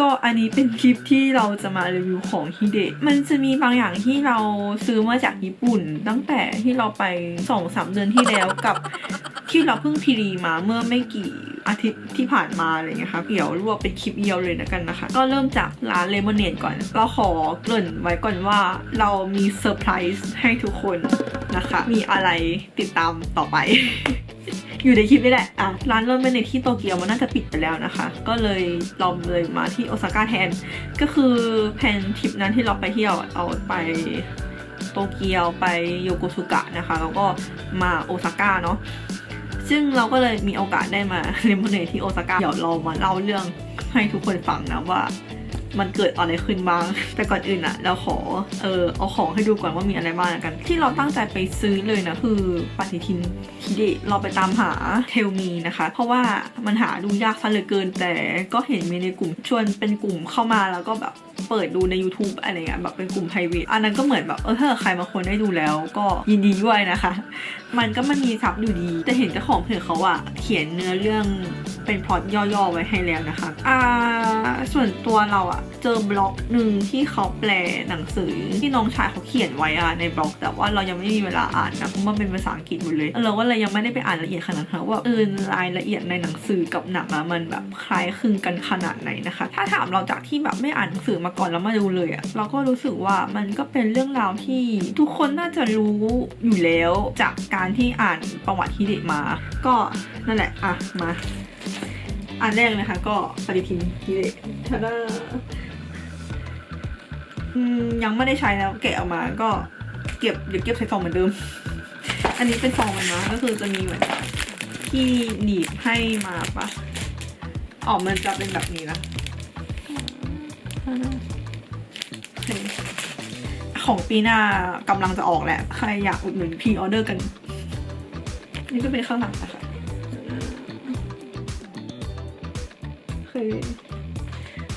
ก็อันนี้เป็นคลิปที่เราจะมารีวิวของฮิเดะ มันจะมีบางอย่างที่เราซื้อมาจากญี่ปุ่น ตั้งแต่ที่เราไปสองสามเดือนที่แล้วกับที่เราเพิ่งพีรีมาเมื่อไม่กี่อาทิตย์ที่ผ่านมาอะไรเงี้ยค่ะเดี๋ยวรวบเป็นคลิปเดียวเลยนะกันนะคะ ก็เริ่มจากร้านเลมอนเนดก่อน เราขอเกริ่นไว้ก่อนว่าเรามีเซอร์ไพรส์ให้ทุกคนนะคะ มีอะไรติดตามต่อไป อยู่ในคลิปนี่แหละอะร้านเริ่มเป็นในที่โตเกียวมันน่าจะปิดไปแล้วนะคะ ก็เลยเราเลยมาที่โอซาก้าแทน ก็คือแผนทริปนั้นที่เราไปเที่ยวเอาไปโตเกียวไปโยโกสุกะนะคะ แล้วก็มาโอซาก้าเนาะซึ่งเราก็เลยมีโอกาสได้มาเลมอนเนที่โอซาก้าเดี๋ยวเรามาเล่าเรื่องให้ทุกคนฟังนะว่า มันเกิดอะไรขึ้นบ้าง แต่ก่อนอื่นอะเราขอเออเอาของให้ดูก่อนว่ามีอะไรบ้างกัน ที่เราตั้งใจไปซื้อเลยนะคือปฏิทินฮิเดะเราไปตามหาเทลมีนะคะ เพราะว่ามันหาดูยากซะเหลือเกิน แต่ก็เห็นมีในกลุ่มชวนเป็นกลุ่มเข้ามาแล้วก็แบบ เปิดดูใน YouTube อะไรเงี้ยแบบเป็นกลุ่ม p r i v a t อันนั้นก็เหมือนแบบเออถ้าใครบางคนได้ดูแล้วก็ยินดีด้วยนะคะ มันก็มันมีซับอยู่ดี แต่เห็นเจ้าของเพจเขาอะเขียนเนื้อเรื่องเป็นพล็อตย่อๆไว้ให้แล้วนะคะอ่าส่วนตัวเราอะเจอบล็อกหนึ่งที่เขาแปลหนังสือที่น้องชายเขาเขียนไว้อะในบล็อก แต่ว่าเรายังไม่มีเวลาอ่านนะเพราะมันเป็นภาษาอังกฤษหมดเลย เราก็เลยยังไม่ได้ไปอ่านละเอียดขนาดนั้นว่าเออรายละเอียดในหนังสือกับหนังอะมันแบบคล้ายคลึงกันขนาดไหนนะคะ ถ้าถามเราจากที่แบบไม่อ่านหนังสือมาก่อนแล้วมาดูเลยอะเราก็รู้สึกว่ามันก็เป็นเรื่องราวที่ทุกคนน่าจะรู้อยู่แล้วจากการที่อ่านประวัติฮิเดะมา ก็นั่นแหละอะมาอันแรกนะคะก็ปฏิทินฮิเดะทาดาอืมยังไม่ได้ใช้แล้วแกะออกมาก็เก็บเดี๋ยวเก็บใส่ซองเหมือนเดิม อันนี้เป็นซองมันนะก็คือจะมีเหมือนที่หนีบให้มาปะออกมันจะเป็นแบบนี้นะ ของปีหน้ากำลังจะออกแหละ ใครอยากอุดหนุนพีออเดอร์กัน นี่ก็เป็นข้างหลังนะคะคือ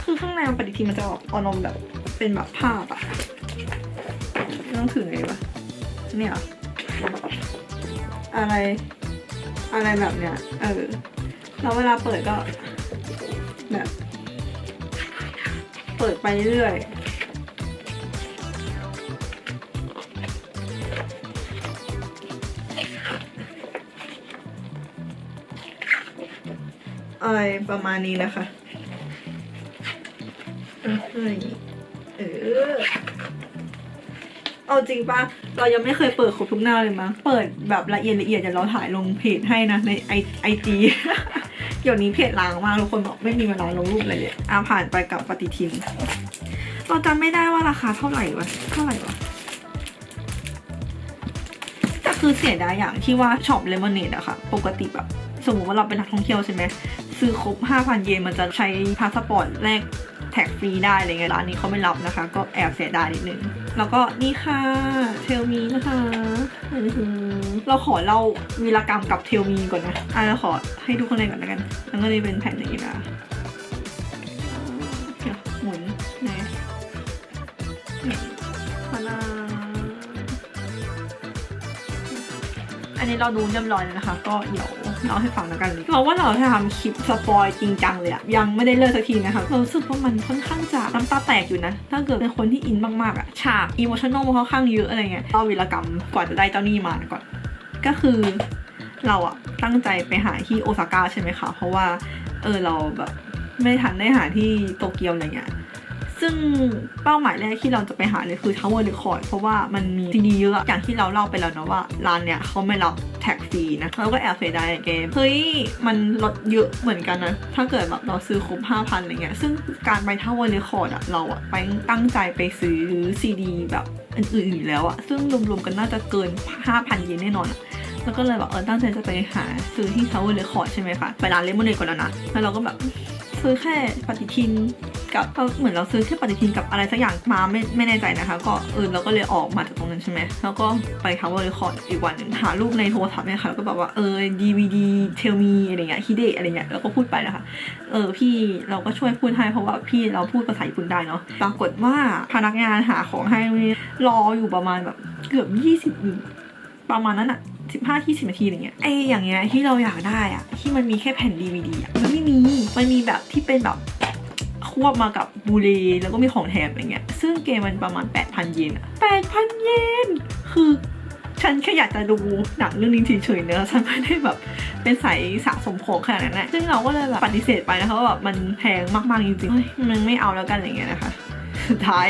คือข้างในมันปฏิทินมันจะออกออนอมแบบเป็นแบบภาพอะต้องถือไงวะเนี่ยออะไร อะไรแบบเนี้ย เออ แล้วเวลาเปิดก็แบบ เปิดไปเรื่อยอะไรประมาณนี้นะคะเออเฮ้ยเออเอาจริงปะเรายังไม่เคยเปิดครบทุกหน้าเลยมั้ง เปิดแบบละเอียดละเอียดเดี๋ยวเราถ่ายลงเพจให้นะในไอไอจี เดี๋ยวนี้เพจล้างมากทุกคนบอกไม่มีเวลาลงรูปเลยเลยอะผ่านไปกับปฏิทิน เราจำไม่ได้ว่าราคาเท่าไหร่วะ เท่าไหร่วะ คือเสียดายอย่างที่ว่าช็อปเลมอนเนดอะค่ะ ปกติแบบสมมติว่าเราเป็นนักท่องเที่ยวใช่ไหมซื้อครบ 5,000 เยนมันจะใช้พาสปอร์ตแลกแท็กฟรีได้อะไรเงี้ยร้านนี้เขาไม่รับนะคะ ก็แอบเสียดายนิดนึง แล้วก็นี่ค่ะเทลมีนะคะ เราขอเล่าวีรกรรมกับเทลมีก่อนนะอะเราขอให้ดูข้างในก่อนแล้วกัน แล้วก็เลยเป็นแผ่นอย่งนี้นะ นี้เราดูเรียบร้อยแล้วนะคะ ก็เดี๋ยวเล่าให้ฟังแล้วกันเราว่าเราจะทำคลิปสปอยจริงจังเลยอะยังไม่ได้เลิกสักทีนะคะเรารู้สึกว่ามันค่อนข้างจะน้ำตาแตกอยู่นะ ถ้าเกิดเป็นคนที่อินมากๆอะฉากอีโมชั่นอลค่อนข้างเยอะอะไรเงี้ยเล่าวีรกรรมกว่าจะได้เจ้านี้มาก่อน ก็คือเราอะตั้งใจไปหาที่โอซาก้าใช่ไหมคะ เพราะว่าเออเราแบบไม่ทันได้หาที่โตเกียวอะไรเงี้ย ซึ่งเป้าหมายแรกที่เราจะไปหาเลยคือ Tower Record เพราะว่ามันมีซีดีเยอะอย่างที่เราเล่าไปแล้วนะว่าร้านเนี้ยเขาไม่รับแท็กฟรีนะเราก็แอบเสียดายเกม เฮ้ย มันลดเยอะเหมือนกันนะ ถ้าเกิดแบบเราซื้อครบ 5,000อะไรเงี้ย ซึ่งการไป Tower Record อะเราอะไปตั้งใจไปซื้อซีดีแบบอื่นๆอยู่แล้วอะซึ่งรวมๆกันน่าจะเกิน 5,000 เยนแน่นอนอะแล้วก็เลยแบบเออตั้งใจจะไปหาซื้อที่ Tower Record ใช่ไหมคะ ไปร้านเลมอนเนก่อนแล้วนะ แล้วเราก็แบบซื้อแค่ปฏิทิน กับเหมือนเราซื้อแค่ปฏิทินกับอะไรสักอย่างมาไม่ไม่แน่ใจนะคะ ก็เออเราก็เลยออกมาจากตรงนั้นใช่ไหมแล้วก็ไป Tower Record อีกวันหนึ่งหารูปในโทรศัพท์เนี่ยค่ะแล้วก็แบบว่าเออ DVD tell me อะไรเงี้ยฮิเดะอะไรเงี้ยแล้วก็พูดไปนะคะเออพี่เราก็ช่วยพูดให้เพราะว่าพี่เราพูดภาษาญี่ปุ่นได้เนาะปรากฏว่าพนักงานหาของให้รออยู่ประมาณแบบเกือบยี่สิบประมาณนั้นอะสิบห้าที่สิบนาทีอะไรเงี้ยไออย่างเงี้ยที่เราอยากได้อะที่มันมีแค่แผ่นดีวดีอะมันไม่มีมันมีแบบที่เป็นแบบ ควบมากับบูเลแล้วก็มีของแถมอย่างเงี้ย ซึ่งเกมมันประมาณ 8,000 เยนอะ8,000 เยน คือฉันแค่อยากจะดูหนังเรื่องนี้เฉยๆเนอะฉันไม่ได้แบบเป็นสายสะสมของขนาดนั้นนะซึ่งเราก็เลยแบบปฏิเสธไปนะคะว่าแบบมันแพงมากๆจริงๆมันไม่เอาแล้วกันอะไรเงี้ยนะคะ สุดท้าย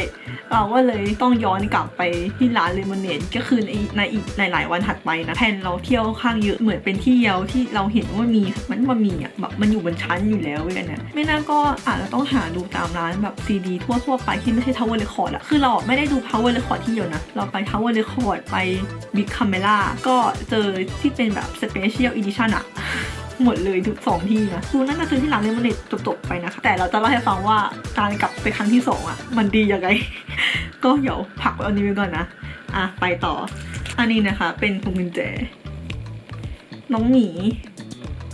เราก็เลยต้องย้อนกลับไปที่ร้านเลมอนเนดก็คือในในอีกหลายวันถัดไปนะแทนเราเที่ยวข้างเยอะเหมือนเป็นที่เดียวที่เราเห็นว่ามีมันมันมีอะแบบมันอยู่บนชั้นอยู่แล้วเว้ยเนี่ยไม่น่าก็อาจจะต้องหาดูตามร้านแบบซีดีทั่วทั่วๆไปที่ไม่ใช่ Tower Record อะคือเราไม่ได้ดู Tower Record ที่เดียวนะ เราไป Tower Record ไป Big Camera ก็เจอที่เป็นแบบ Special Edition อะหมดเลยทุกสองที่นะคือนั่นก็ซื้อที่ร้านเลมอนเนดจบๆไปนะคะ แต่เราจะเล่าให้ฟังว่าการกลับไปครั้งที่สองอะ มันดียังไง ก็เดี๋ยวผักไว้อันนี้ไว้ก่อนนะ อะไปต่อ อันนี้นะคะ เป็นพวงกุญแจ น้องหมี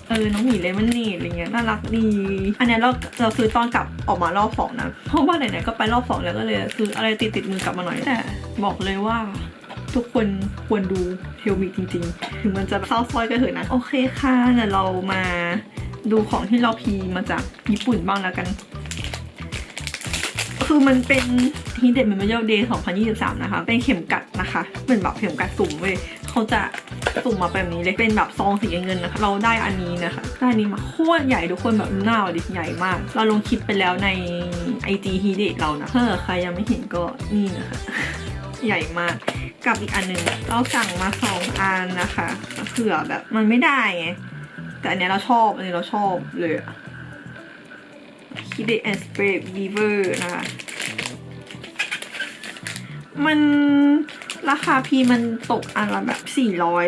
เออ น้องหมีเลมอนเนดอะไรเงี้ย น่ารักดี อันนี้เราเราซื้อตอนกลับออกมารอบสองนะ เพราะว่าไหนๆก็ไปรอบสองแล้วก็เลยซื้ออะไรติดติดมือกลับมาหน่อย แต่บอกเลยว่าทุกคนควรดูเทลมิจริง ๆ ถึงมันจะเศร้าซ้อยก็เถอะนะ โอเคค่ะเดี๋ยวเรามาดูของที่เราพีมาจากญี่ปุ่นบ้างแล้วกัน คือมันเป็น Hidden Memorial Day 2023 นะคะ เป็นเข็มกัดนะคะ เป็นแบบเข็มกัดสุ่มเว้ยเขาจะสุ่มมาแบบนี้เลยเป็นแบบซองสีเงินนะคะ เราได้อันนี้นะคะได้อันนี้มาโคตรใหญ่ทุกคนแบบหน้าดิใหญ่มาก เราลงคลิปไปแล้วใน IG Hidden เรานะเกิดใครยังไม่เห็นก็นี่นะคะ ใหญ่มากกับอีกอันหนึ่งเราสั่งมาสองอันนะคะเผื่อแบบมันไม่ได้ไงแต่อันเนี้ยเราชอบอันนี้เราชอบเลยอะ Hidden and Spray Beaver นะคะ มันราคาพีมันตกอันละแบบ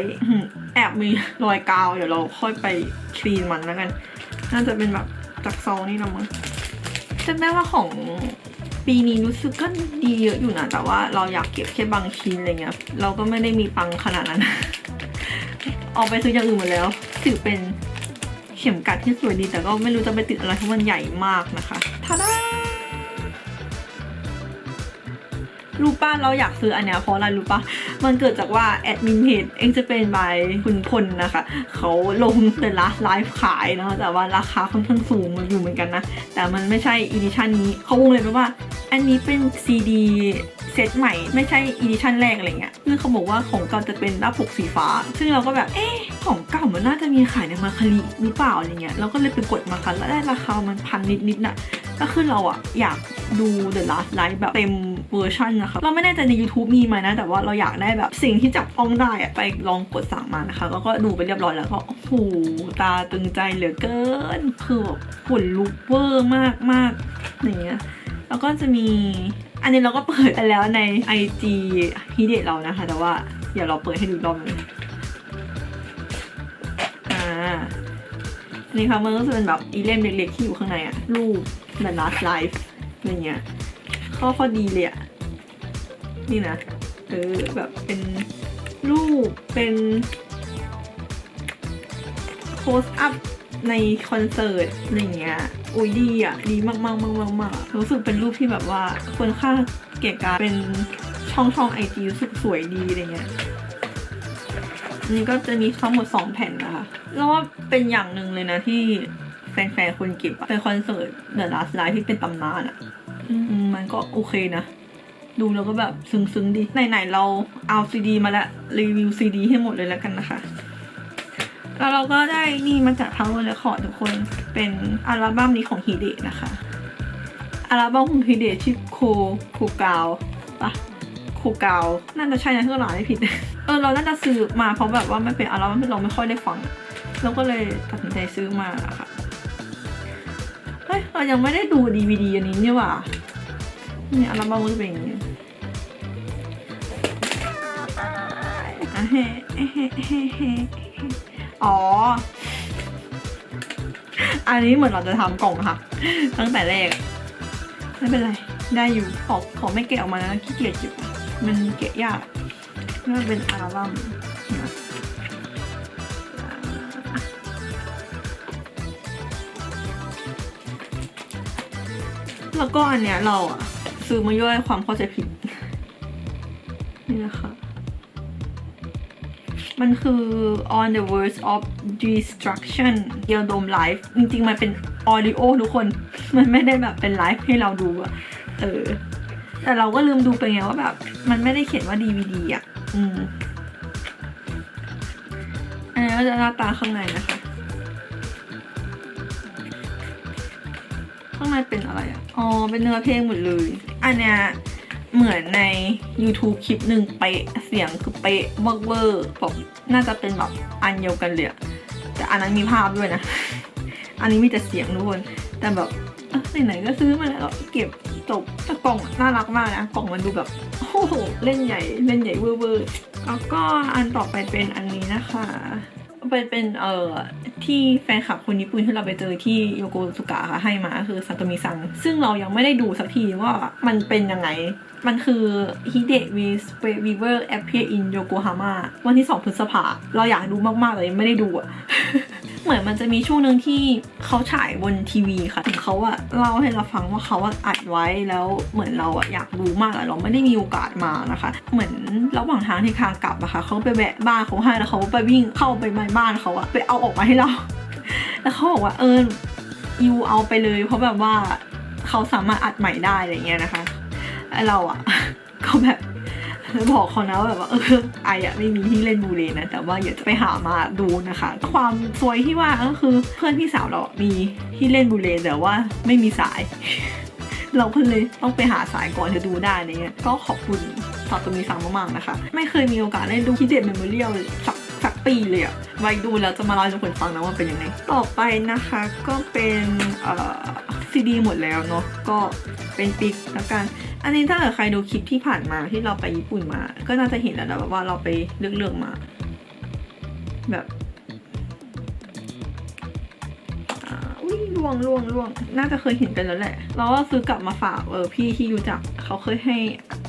400แอบมีรอยกาว เดี๋ยวเราค่อยไปคลีนมันแล้วกัน น่าจะเป็นแบบจากซองนี่นะมั้งจำได้ว่าของปีนี้รู้สึกก็ดีเยอะอยู่นะ แต่ว่าเราอยากเก็บแค่บางชิ้นอะไรเงี้ย เราก็ไม่ได้มีปังขนาดนั้นเอาไปซื้ออย่างอื่นหมดแล้ว ถือเป็น เข็มกัดที่สวยดีแต่ก็ไม่รู้จะไปติดอะไรเพราะมันใหญ่มากนะคะ รู้ป้าเราอยากซื้ออันเนี้ยเพราะอะไรรู้ป้ามันเกิดจากว่าแอดมินเพจเองจะเป็นบายคุณพลนะคะเขาลงแต่ละไลฟ์ขายนะคะแต่ว่าราคาค่อนข้างสูงอยู่เหมือนกันนะ แต่มันไม่ใช่อีดิชันนี้เขาวงเลยว่า อันนี้เป็นซีดีเซตใหม่ไม่ใช่อีดิชันแรกอะไรเงี้ยคือเขาบอกว่าของเก่าจะเป็นหน้าปกสีฟ้า ซึ่งเราก็แบบเอ๊ะของเก่ามันน่าจะมีขายในมาคาริหรือเปล่าอะไรเงี้ยเราก็เลยไปกดมาคันแล้วได้ราคามันพันนิดๆน่ะ ก็คือเราอะอยากดู The Last Light แบบเต็มเวอร์ชันนะคะเราไม่แน่ใจใน YouTube มีไหมนะ แต่ว่าเราอยากได้แบบสิ่งที่จับต้องได้อะไปลองกดสั่งมานะคะ แล้วก็ดูไปเรียบร้อยแล้วก็โอ้โหตาตึงใจเหลือเกิน คือแบบขนลุกเวอร์มากมากๆอย่างเงี้ยแล้วก็จะมี อันนี้เราก็เปิดไปแล้วใน IG ฮิเดะเรานะคะ แต่ว่าเดี๋ยวเราเปิดให้ดูรอบหนึงอ่านี่ค่ะมันก็จะเป็นแบบอีเล่มเล็กๆที่อยู่ข้างในอะรูป The Last Life อะไรเงี้ยข้อข้อดีเลยอะนี่นะเออแบบเป็นรูปเป็นโ o สอัพในคอนเสิร์ตอะไรเงี้ยอุ้ยดีอะดีมากมากมากมากมากรู้สึกเป็นรูปที่แบบว่าควรค่าเกียรการเป็นช่องช่องไอจีรู้สึกสวยดีอะไรเงี้ยนนี้ก็จะมีทั้งหมด2แผ่นนะคะแล้วว่าเป็นอย่างหนึ่งเลยนะที่ แฟนๆคนเก็บอะเป็นคอนเสิร์ต The Last Live ที่เป็นตำนานอะอืมมันก็โอเคนะ ดูแล้วก็แบบซึ้งๆดี ไหนๆเราเอาซีดีมาแล้วรีวิวซีดีให้หมดเลยแล้วกันนะคะ แล้วเราก็ได้นี่มาจาก Power Record ทุกคนเป็นอัลบั้มนี้ของฮิเดะนะคะ อัลบั้มของฮิเดะชื่อโคโคกาวปะโคกาวน่าจะใช่นะที่เราอ่านไม่ผิด เออเราน่าจะซื้อมาเพราะแบบว่ามันเป็นอัลบั้มที่เราไม่ค่อยได้ฟังเราก็เลยตัดสินใจซื้อมาอะค่ะเฮ้ ยเรายังไม่ได้ดูดีวีดีอันนี้นี่หว่าเนี่ยอัลบั้มมันจะเป็นอย่างนี้อ๋อ อันนี้เหมือนเราจะทำกล่องค่ะ ตั้งแต่แรก ไม่เป็นไร ได้อยู่ ขอขอไม่แกะออกมานะขี้เกียจอยู่มันแกะยากนี่มันเป็นอัลบั้ม แล้วก็อันเนี้ยเราอะซื้อมาย่อยความเข้าใจผิด นี่นะคะ มันคือ on the verge of destruction เดียวดมไลฟ์จริงๆ มันเป็น audio ทุกคน มันไม่ได้แบบเป็นไลฟ์ให้เราดูอะเออ แต่เราก็ลืมดูไปไงว่าแบบ มันไม่ได้เขียนว่า DVD อะอืมอันนี้ก็จะหน้าตาข้างในนะคะ ข้างในเป็นอะไรอะ อ๋อ เป็นเนื้อเพลงหมดเลย อันเนี้ยเหมือนใน YouTube คลิปหนึ่งเป๊ะเสียงคือเป๊ะเวอร์เวอร์แบบน่าจะเป็นแบบอันเดียวกันเลยอะแต่อันนั้นมีภาพด้วยนะ อันนี้มีแต่เสียงทุกคน แต่แบบไหนๆก็ซื้อมาแล้วเก็บจบแต่กล่องน่ารักมากนะกล่องมันดูแบบโอ้โหเล่นใหญ่เล่นใหญ่เวอร์เวอร์แล้วก็อันต่อไปเป็นอันนี้นะคะ เป็นเป็นเอ่อที่แฟนคลับคนญี่ปุ่นที่เราไปเจอที่โยโกสุกะค่ะให้มาคือซาโตมิซัง ซึ่งเรายังไม่ได้ดูสักทีว่ามันเป็นยังไง มันคือฮิเดะวีสเปวีเวอร์แอปเพียอินโยโกฮาม่าวันที่ 2 พฤษภาเราอยากดูมากๆแต่ยังไม่ได้ดูอะ เหมือนมันจะมีช่วงหนึ่งที่เขาฉายบนทีวีค่ะเขาอะเล่าให้เราฟังว่าเขาอะอัดไว้แล้วเหมือนเราอะอยากดูมากอะเราไม่ได้มีโอกาสมานะคะ เหมือนระหว่างทางที่คางกลับอะค่ะเขาไปแวะบ้านเขาให้แล้วเขาไปวิ่งเข้าไปในบ้านเขาอะไปเอาออกมาให้เรา แล้วเขาบอกว่าเออยูเอาไปเลย เพราะแบบว่าเขาสามารถอัดใหม่ได้อะไรเงี้ยนะคะเราอะก็แบบ บอกเขานะว่าแบบว่าเออไออะไม่มีที่เล่นบูเลนะ แต่ว่าอยากจะไปหามาดูนะคะ ความซวยที่ว่าก็คือเพื่อนพี่สาวเรามีที่เล่นบูเลแต่ว่าไม่มีสาย เราก็เลยต้องไปหาสายก่อนจะดูได้เงี้ยก็ขอบคุณซาโตมิซังมากๆนะคะ ไม่เคยมีโอกาสได้ดูคิดเด็ดเมมโมเรียลสักสักปีเลยอะไว้ดูแล้วจะมาเล่าให้ทุกคนฟังนะว่าเป็นยังไง ต่อไปนะคะก็เป็นเอ่อซีดีหมดแล้วเนาะก็เป็นปิกแล้วกัน อันนี้ถ้าเกิดใครดูคลิปที่ผ่านมาที่เราไปญี่ปุ่นมา ก็น่าจะเห็นแล้วนะว่าเราไปเลือกเลือกมา แบบอ,อุ้ยล่วงล่วงล่วง น่าจะเคยเห็นกันแล้วแหละ เราก็ซื้อกลับมาฝากเออพี่ที่รู้จักเขาเคยให้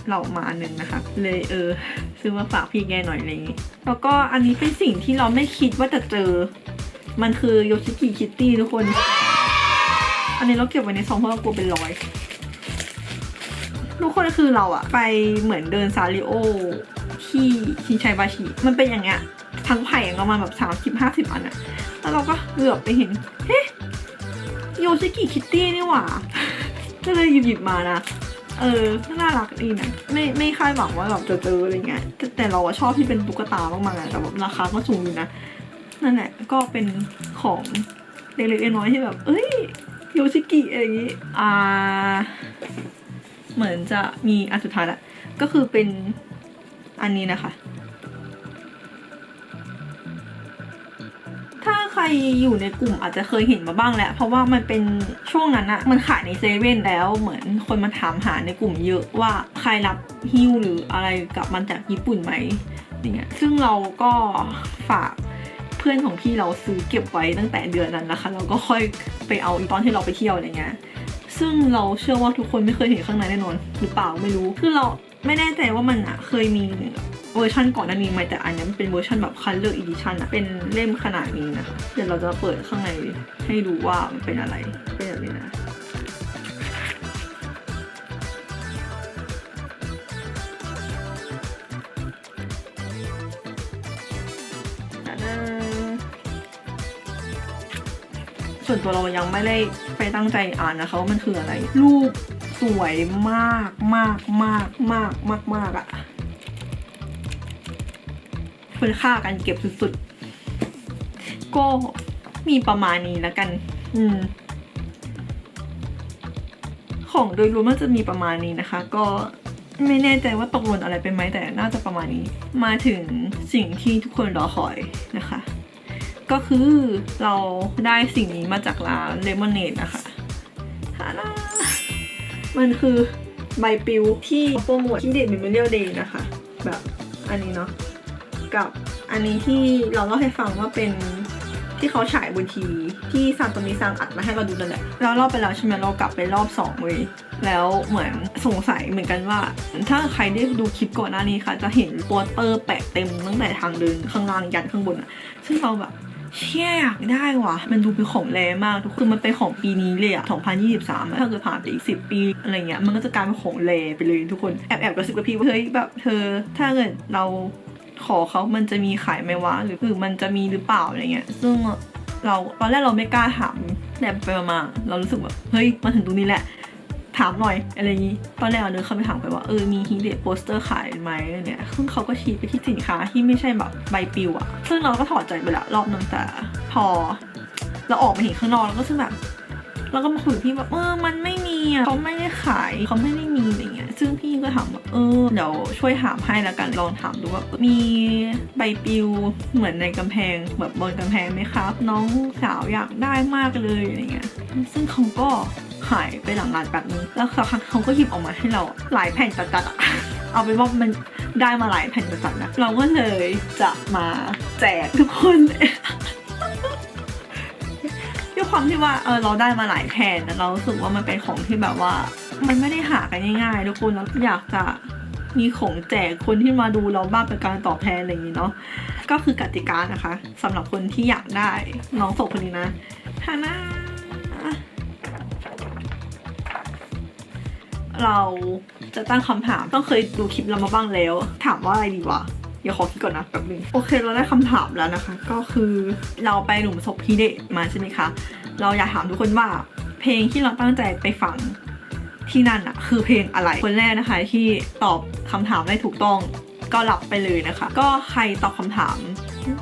เรามาอันหนึ่งนะคะ เลยเออ ซื้อมาฝากพี่แกหน่อยอะไรอย่างงี้แล้วก็อันนี้เป็นสิ่งที่เราไม่คิดว่าจะเจอ มันคือโยชิกิคิตตี้ทุกคน อันนี้เราเก็บไว้ในซองเพราะเรากลัวเป็นรอย ทุกคนคือเราอะไปเหมือนเดินซาริโอที่ชินชัยบาชิมันเป็นอย่างเงี้ยทั้งไผ่ประมาณแบบสามสิบห้าสิบอันอะแล้วเราก็เหลือบไปเห็นเฮ้โยชิกิคิตตี้นี่หว่า ก็เลยหยิบหยิบมานะ เออ น่ารักดีนะ ไม่ไม่คาดหวังว่าแบบจะเจออะไรเงี้ย แต่เราอะชอบที่เป็นตุ๊กตามากๆอะแต่แบบราคาก็สูงอยู่นะ นั่นแหละ ก็เป็นของเล็กๆน้อยๆที่แบบ เอ้ยโยชิกิอะไรอย่างงี้ อ่า เหมือนจะมีอันสุดท้ายละก็คือเป็นอันนี้นะคะ ถ้าใครอยู่ในกลุ่มอาจจะเคยเห็นมาบ้างแหละ เพราะว่ามันเป็นช่วงนั้นอะมันขายในเซเว่นแล้วเหมือนคนมาถามหาในกลุ่มเยอะว่าใครรับฮิ้วหรืออะไรกลับมาจากญี่ปุ่นไหมอย่างเงี้ยซึ่งเราก็ฝากเพื่อนของพี่เราซื้อเก็บไว้ตั้งแต่เดือนนั้นนะคะ เราก็ค่อยไปเอาอีกตอนที่เราไปเที่ยวอะไรเงี้ย ซึ่งเราเชื่อว่าทุกคนไม่เคยเห็นข้างในแน่นอน หรือเปล่าไม่รู้คือเราไม่แน่ใจว่ามันอะเคยมีเวอร์ชันก่อนหน้านี้ไหมแต่อันนี้มันเป็นเวอร์ชันแบบ color edition อะเป็นเล่มขนาดนี้นะคะ เดี๋ยวเราจะเปิดข้างในให้ดูว่ามันเป็นอะไรเป็นแบบนี้นะ ส่วนตัวเรายังไม่ได้ไปตั้งใจอ่านนะคะว่ามันคืออะไร รูปสวยมากมากมากมากมากมากอะคุณค่าการเก็บสุดๆ ก็มีประมาณนี้แล้วกัน อืม ของโดยรวมน่าจะมีประมาณนี้นะคะ ก็ไม่แน่ใจว่าตกหล่นอะไรไปไหมแต่น่าจะประมาณนี้ มาถึงสิ่งที่ทุกคนรอคอยนะคะ ก็คือเราได้สิ่งนี้มาจากร้านเลมอนเนดนะคะฮานามันคือใบปลิวที่โปรโมทที่เด็ดมิมเรียลเดย์นะคะ แบบอันนี้เนาะกับอันนี้ที่เราเล่าให้ฟังว่าเป็นที่เขาฉายบนทีวีที่ซานโตมิซังอัดมาให้เราดูนั่นแหละเราเล่าไปแล้วใช่ไหมเรากลับไปรอบสองเว้ยแล้วเหมือนสงสัยเหมือนกันว่า ถ้าใครได้ดูคลิปก่อนหน้านี้ค่ะ จะเห็นโปสเตอร์แปะเต็มตั้งแต่ทางเดินข้างล่างยันข้างบนอะซึ่งเราแบบ เชี่ยอยากได้ว่ะ มันดูเป็นของแรมากทุกคือมันเป็นของปีนี้เลยอะ2023อะถ้าเกิดผ่านไปอีก 10 ปีอะไรเงี้ยมันก็จะกลายเป็นของแรไปเลยทุกคนแอบแอบกระซิบกับพี่ว่าเฮ้ยแบบเธอถ้าเกิดเราขอเขามันจะมีขายไหมวะหรือคือมันจะมีหรือเปล่าอะไรเงี้ยซึ่งเราตอนแรกเราไม่กล้าถามแต่ไปมาๆเรารู้สึกแบบเฮ้ยมาถึงตรงนี้แหละ ถามหน่อยอะไรอย่างนี้ ตอนแรกเราเดินเข้าไปถามไปว่าเออมีฮีเดตโปสเตอร์ขายไหมเนี่ยซึ่งเขาก็ชี้ไปที่สินค้าที่ไม่ใช่แบบใบปลิวอะซึ่งเราก็ถอดใจไปละรอบนึงแต่พอ เราออกมาเห็นข้างนอกแล้วก็ซึ่งแบบเราก็มาคุยพี่แบบเออมันไม่มีอะเขาไม่ได้ขายเขาไม่ได้มีอะไรเงี้ย ซึ่งพี่ก็ถามว่าเออเดี๋ยวช่วยถามให้แล้วกันลองถามดูว่ามีใบปลิวเหมือนในกำแพงแบบบนกำแพงไหมครับ น้องสาวอยากได้มากเลยอะไรเงี้ย ซึ่งเขาก็ หายไปหลังงานแบบนี้แล้วสักพักเขาก็หยิบออกมาให้เราหลายแผ่นจัดๆอะเอาเป็นว่ามันได้มาหลายแผ่นจัดๆนะเราก็เลยจะมาแจกทุกคนด้วยความที่ว่าเออเราได้มาหลายแผ่นเรารู้สึกว่ามันเป็นของที่แบบว่า มันไม่ได้หากันง่ายๆทุกคนแล้วอยากจะมีของแจกคนที่มาดูเราบ้างเป็นการตอบแทนอะไรอย่างนี้เนาะก็คือกติกานะคะสำหรับคนที่อยากได้น้องโสคนนี้นะฮาน่า เราจะตั้งคำถามต้องเคยดูคลิปเรามาบ้างแล้ว ถามว่าอะไรดีวะเดี๋ยวขอคิดก่อนนะแป๊บนึงโอเคเราได้คำถามแล้วนะคะ ก็คือเราไปหลุมศพพี่เดชมาใช่ไหมคะ เราอยากถามทุกคนว่า เพลงที่เราตั้งใจไปฟังที่นั่นอะคือเพลงอะไรคนแรกนะคะ ที่ตอบคำถามได้ถูกต้องก็รับไปเลยนะคะ ก็ใครตอบคำถาม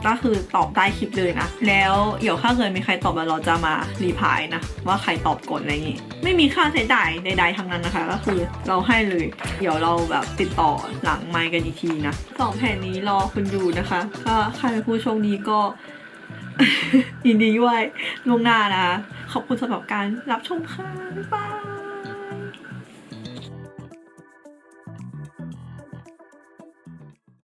ก็คือตอบใต้คลิปเลยนะ แล้วเดี๋ยวถ้าเกิดมีใครตอบมาเราจะมารีพายนะ ว่าใครตอบก่อนอะไรอย่างงี้ ไม่มีค่าใช้จ่ายใดๆทั้งนั้นนะคะ ก็คือเราให้เลย เดี๋ยวเราแบบติดต่อหลังไมค์กันอีกทีนะสองแผ่นนี้รอคุณอยู่นะคะก็ใครเป็นผู้โชคดีก็ยินดีด้วยลวงหน้านะคะขอบคุณสำหรับการรับชมค่ะบ๊ายบาย